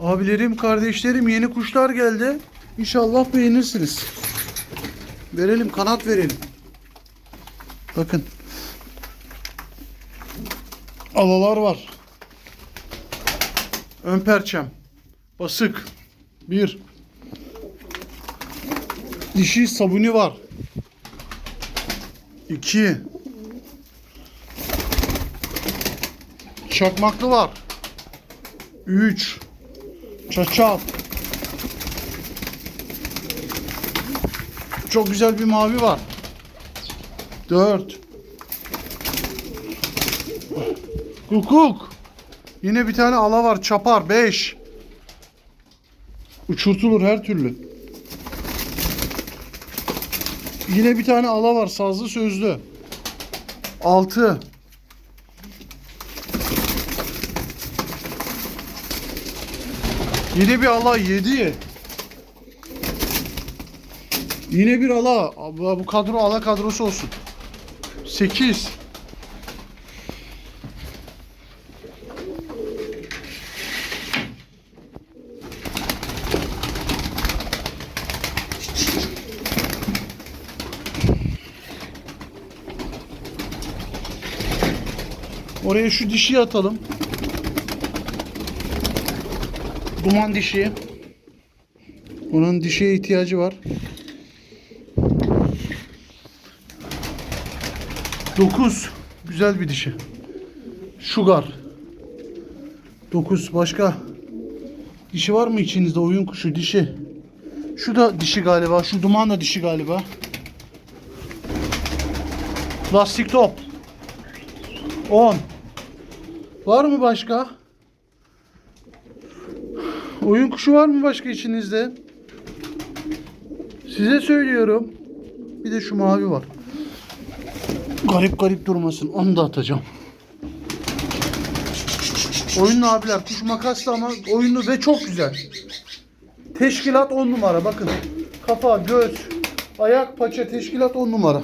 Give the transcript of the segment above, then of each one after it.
Abilerim, kardeşlerim yeni kuşlar geldi. İnşallah beğenirsiniz. Verelim, kanat verelim. Bakın. Alalar var. Ön perçem. Basık. Bir. Dişi sabuni var. İki. Çakmaklı var. Üç. Çaçal. Çok güzel bir mavi var. Dört. Kukuk. Yine bir tane ala var. Çapar. Beş. Uçurtulur her türlü. Yine bir tane ala var. Sazlı sözlü. Altı. Yine bir ala. Yedi. Yine bir ala. Bu kadro ala kadrosu olsun. Sekiz. Oraya şu dişi atalım. Duman dişi. Onun dişiye ihtiyacı var. 9. Güzel bir dişi. Sugar. 9. Başka dişi var mı içinizde? Oyun kuşu dişi. Şu da dişi galiba. Şu duman da dişi galiba. Plastik top. 10. Var mı başka? Oyun kuşu var mı başka içinizde? Size söylüyorum. Bir de şu mavi var. Garip garip durmasın. Onu da atacağım. Oyunlu abiler. Kuş makaslı ama oyunlu ve çok güzel. Teşkilat 10 numara. Bakın. Kafa, göz, ayak, paça teşkilat 10 numara.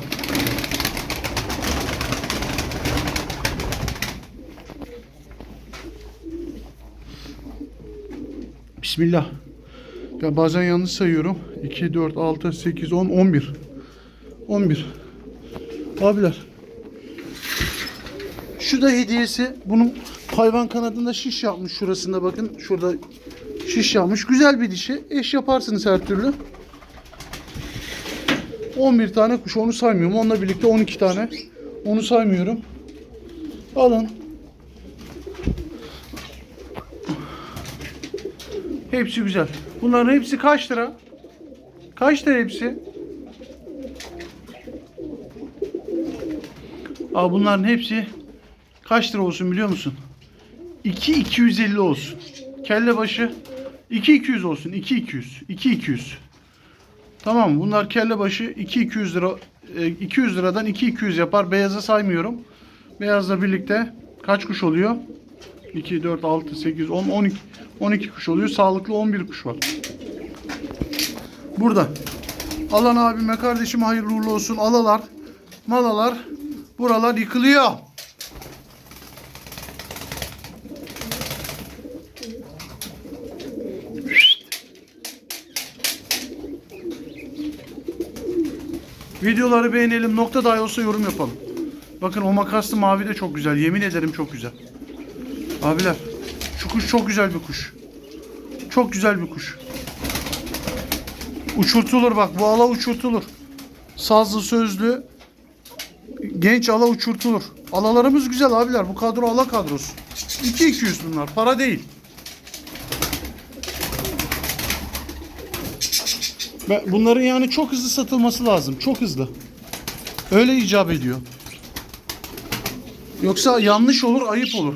Bismillah. Ya bazen yanlış sayıyorum. 2, 4, 6, 8, 10, 11. 11. Abiler. Şu da hediyesi. Bunun hayvan kanadında şiş yapmış şurasında bakın. Şurada şiş yapmış. Güzel bir dişi. Eş yaparsınız her türlü. 11 tane kuş onu saymıyorum. Onunla birlikte 12 tane. Onu saymıyorum. Alın. Hepsi güzel. Bunların hepsi kaç lira? Kaç lira hepsi? Aa bunların hepsi kaç lira olsun biliyor musun? 2 250 olsun. Kelle başı 2 200 olsun. 2 200. 2 200. Tamam? Bunlar kelle başı 2 200 lira e, 200 liradan 2 200 yapar. Beyazı saymıyorum. Beyazla birlikte kaç kuş oluyor? 2 4 6 8 10 12 12 kuş oluyor. Sağlıklı 11 kuş var. Burada. Alan abime kardeşime hayırlı uğurlu olsun. Alalar, malalar, buralar yıkılıyor. Videoları beğenelim. Nokta dahi olsa yorum yapalım. Bakın o makaslı mavi de çok güzel. Yemin ederim çok güzel. Abiler şu kuş çok güzel bir kuş. Çok güzel bir kuş. Uçurtulur bak bu ala uçurtulur. Sazlı sözlü genç ala uçurtulur. Alalarımız güzel abiler. Bu kadro ala kadrosu. 2-200 bunlar. Para değil. Bunların yani çok hızlı satılması lazım. Çok hızlı. Öyle icap ediyor. Yoksa yanlış olur, ayıp olur.